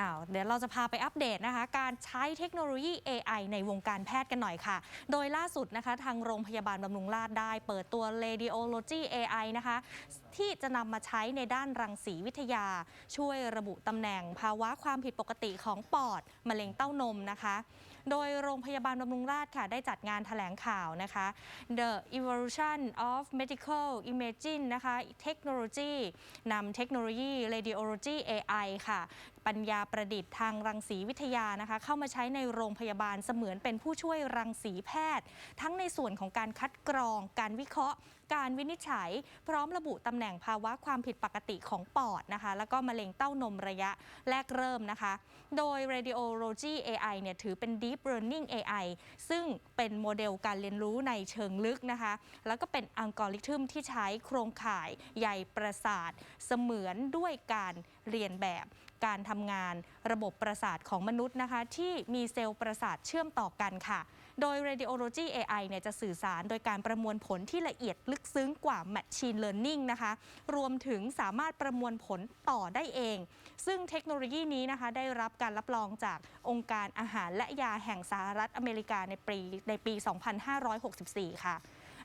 อ้าวเดี๋ยวเราจะพาไปอัปเดตนะคะ การใช้เทคโนโลยี AI ในวงการแพทย์กันหน่อยค่ะ โดยล่าสุดนะคะ ทางโรงพยาบาลบำรุงราษฎร์ได้เปิดตัว Radiology AI นะคะ ที่จะนำมาใช้ในด้านรังสีวิทยา ช่วยระบุตำแหน่งภาวะความผิดปกติของปอด มะเร็งเต้านมนะคะ โดยโรงพยาบาลบำรุงราษฎร์ค่ะ ได้จัดงานแถลงข่าวนะคะ The Evolution of Medical Imaging นะคะ Technology นำเทคโนโลยี Radiology AI ค่ะปัญญาประดิษฐ์ทางรังสีวิทยานะคะ เข้ามาใช้ในโรงพยาบาลเสมือนเป็นผู้ช่วยรังสีแพทย์ ทั้งในส่วนของการคัดกรอง การวิเคราะห์ การวินิจฉัย พร้อมระบุตำแหน่งภาวะความผิดปกติของปอดนะคะ แล้วก็มะเร็งเต้านมระยะแรกเริ่มนะคะ โดย Radiology AI เนี่ยถือเป็น Deep Learning AI ซึ่งเป็นโมเดลการเรียนรู้ในเชิงลึกนะคะ แล้วก็เป็นอัลกอริทึมที่ใช้โครงข่ายใยประสาท เสมือนด้วยการเรียนแบบ การทำงานระบบประสาทของมนุษย์นะคะ ที่มีเซลล์ประสาทเชื่อมต่อกันค่ะ โดย Radiology AI เนี่ยจะสื่อสารโดยการประมวลผลที่ละเอียดลึกซึ้งกว่า Machine Learning นะคะ รวมถึงสามารถประมวลผลต่อได้เอง ซึ่งเทคโนโลยีนี้นะคะ ได้รับการรับรองจากองค์การอาหารและยาแห่งสหรัฐอเมริกาในปีในปี 2564 ค่ะ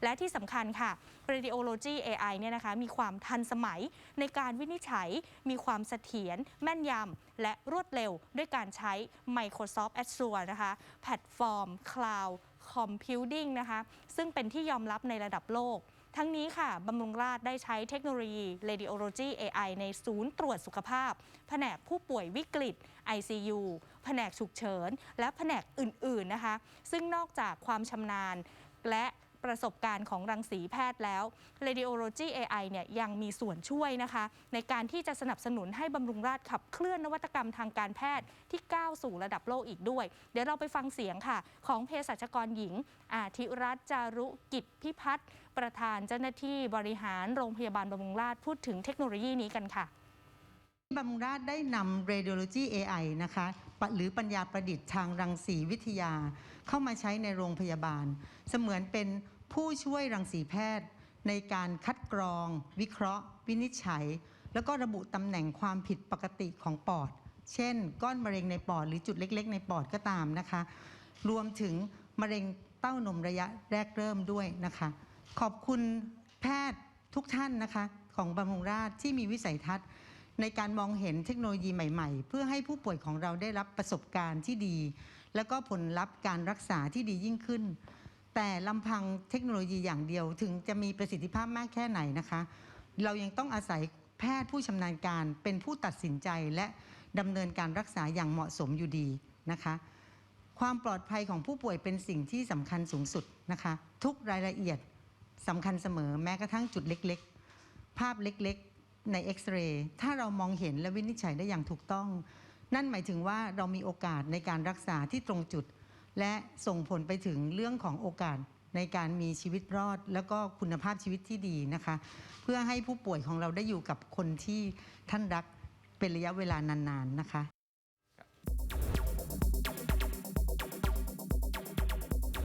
และที่สำคัญค่ะ Radiology AI เนี่ยนะคะมีความทันสมัยในการวินิจฉัย มีความเสถียรแม่นยำและรวดเร็วด้วยการใช้ Microsoft Azure นะคะแพลตฟอร์ม Cloud Computing นะคะซึ่งเป็นที่ยอมรับในระดับโลกทั้งนี้ค่ะ บำรุงราษฎร์ได้ใช้เทคโนโลยี Radiology AI ในศูนย์ตรวจสุขภาพ แผนกผู้ป่วยวิกฤต ICU แผนกฉุกเฉิน และแผนกอื่น ๆ นะคะ ซึ่งนอกจากความชำนาญและ ประสบการณ์ของรังสีแพทย์แล้ว Radiology AI เนี่ยยังมีส่วนช่วยนะคะ ในการที่จะสนับสนุนให้บำรุงราษฎร์ขับเคลื่อนนวัตกรรมทางการแพทย์ที่ก้าวสู่ระดับโลกอีกด้วย เดี๋ยวเราไปฟังเสียงค่ะ ของเภสัชกรหญิง อาธิรัตน์จารุกิจพิพัฒน์ประธานเจ้าหน้าที่บริหารโรงพยาบาลบำรุงราษฎร์พูดถึงเทคโนโลยีนี้กันค่ะบำรุงราษฎร์ได้นำ Radiology AI นะคะ หรือปัญญาประดิษฐ์ทางรังสีวิทยา เข้ามาใช้ในโรงพยาบาล เสมือนเป็น ผู้ช่วยรังสีแพทย์ ในการคัดกรอง วิเคราะห์ วินิจฉัย แล้วก็ระบุตำแหน่งความผิดปกติของปอด เช่น ก้อนมะเร็งในปอดหรือจุดเล็ก ๆ ในปอดก็ตามนะคะ รวมถึงมะเร็งเต้านมระยะแรกเริ่มด้วยนะคะ ขอบคุณแพทย์ทุกท่านนะคะของบำรุงราษฎร์ที่มีวิสัยทัศน์ในการมองเห็นเทคโนโลยีใหม่ ๆ เพื่อให้ผู้ป่วยของเราได้รับประสบการณ์ที่ดี แล้วก็ผลลัพธ์การรักษาที่ดียิ่งขึ้น แต่ลำพังเทคโนโลยีอย่างเดียวถึงจะมีประสิทธิภาพมากแค่ไหนนะคะ เรายังต้องอาศัยแพทย์ผู้ชำนาญการเป็นผู้ตัดสินใจและดำเนินการรักษาอย่างเหมาะสมอยู่ดีนะคะ ความปลอดภัยของผู้ป่วยเป็นสิ่งที่สำคัญสูงสุดนะคะ ทุกรายละเอียดสำคัญเสมอแม้กระทั่งจุดเล็กๆ ภาพเล็กๆ ในเอ็กซเรย์ถ้าเรามองเห็นและวินิจฉัยได้อย่างถูกต้อง นั่นหมายถึงว่าเรามีโอกาสในการรักษาที่ตรงจุด และส่งผลไปถึงเรื่องของโอกาสในการมีชีวิตรอด แล้วก็คุณภาพชีวิตที่ดีนะคะ เพื่อให้ผู้ป่วยของเราได้อยู่กับคนที่ท่านรักเป็นระยะเวลานานๆนะคะ